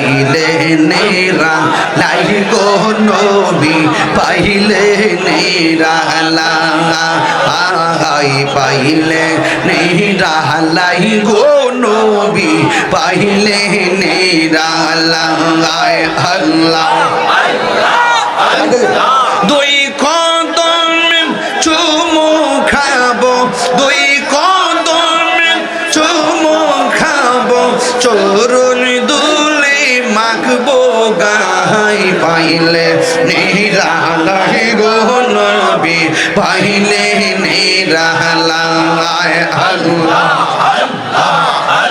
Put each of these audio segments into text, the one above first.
পাইলে নেরা লাই গো নবী, পাইলে নেরা লাই পাইলে নেরা লাই গো নবী, পাইলে নেরা লাই দুই কদম চুমু মাখবো গাই পাইলে নিরালাই গো নবী পাইলে নিরালাই আল্লাহ আমার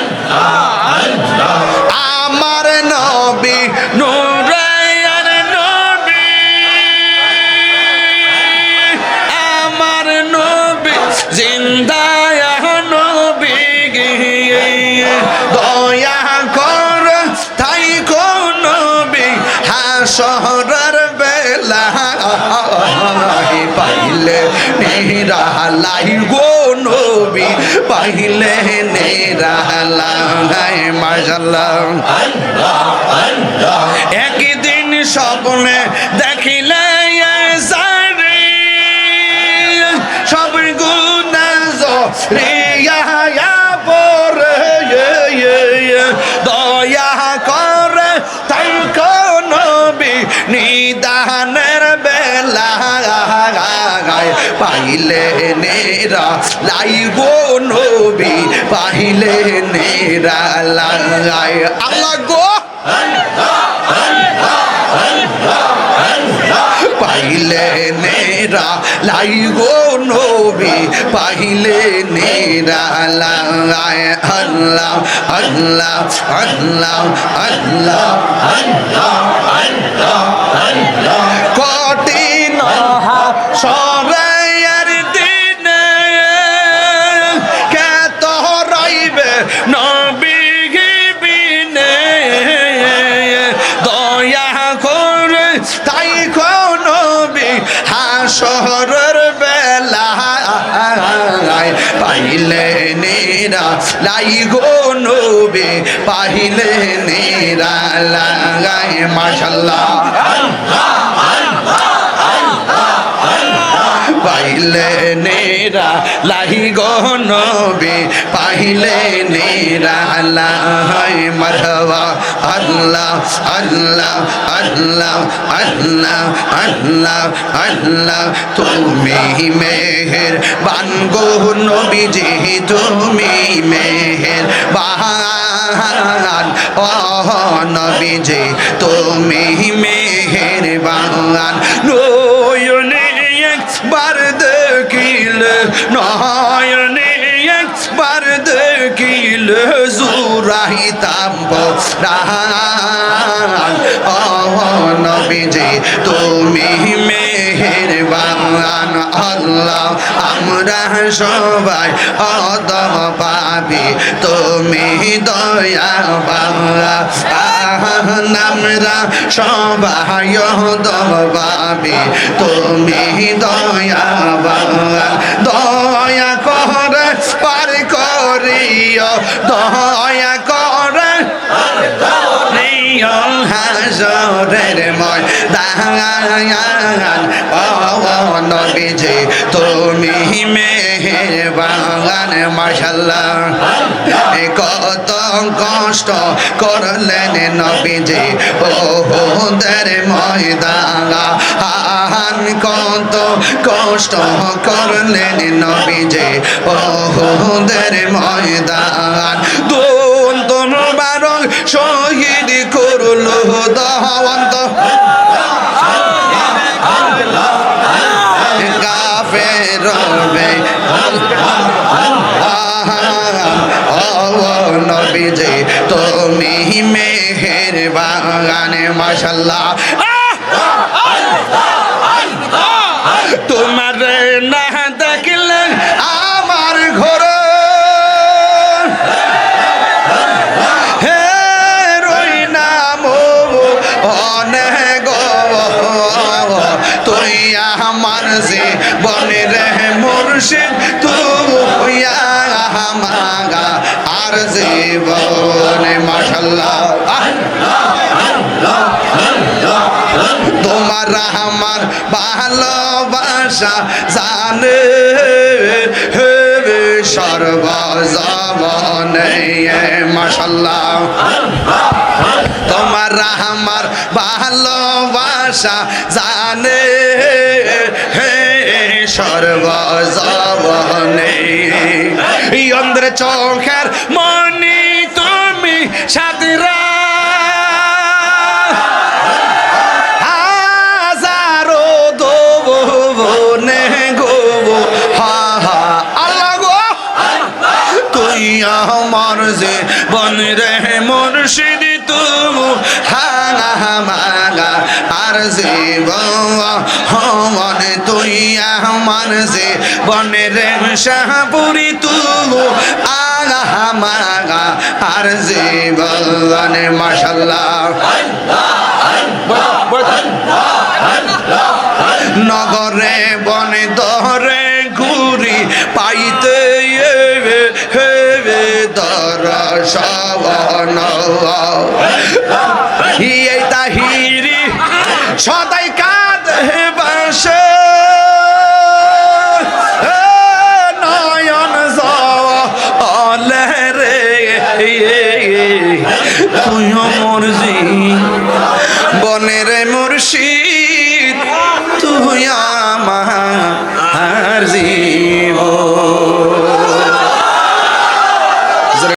হাসরের বেলা পাইলে নিরালাই গো নবী পাইলে নিরালাই মাশাল্লাহ একদিন স্বপ্নে দেখিলে পাইলে নেরা, লাই গো নবী, পাইলে নেরা, লাই আল্লাহ গো। পাইলে নেরা, লাই গো নবী, পাইলে নেরা, লাই আল্লাহ আল্লাহ আল্লাহ আল্লাহ। তাই নবী হাসরের বেলা পাইলে নেরা, লাই নবী, পাইলে নেরা, লাগাই মাশাল্লাহ। পাইলে নেরা গো নবী, পাইলে নেরা লাই মারহাবা আল্লাহ আল্লাহ আল্লাহ আল্লাহ আল্লাহ আল্লাহ। তুমি মেহের বানগো নবীজি তুমি রাহান ও নবীজি, তুমি মেহের বাহান আল্লাহ, আমরা সবাই অদম পাবি তুমি দয়া বাংলা আমরা সবাই অদম পাবি তুমি দয়া দয়া করে নিয়ম হাজরের ময় দাহান ও নবীজি, তুমি মেহের বাগান মাশাল্লাহ কত কষ্ট করলেন নবীজি ওদের ময়দান কত কষ্ট করলেন নবীজি? ওদের ময়দান। দুন দুন বারং শহীদ করল দহন্ত। তুমি মেহের বাগানে মাসাল্লাহ আমাগা আর জীবনে মাশাল্লাহ তোমার আমার ভালোবাসা জানে, সর্বজবনে মাশাল্লাহ তোমার আমার ভালোবাসা জানে, সর্বজবনে। অন্ধ্র চোখের মনি তুমি আমার যে বন রে মুর্শিদ। তুমু হাঙা মাগা আর যে হমন তুই আমার যে বন রে শাহপুরি তুমু আগা মাগা আর যে বনে মাশাল্লাহ। নগরে বনে সদাই কাদ। বাসে নয়ন জলে রে। তুইও মুরজি। বনের মুর্শি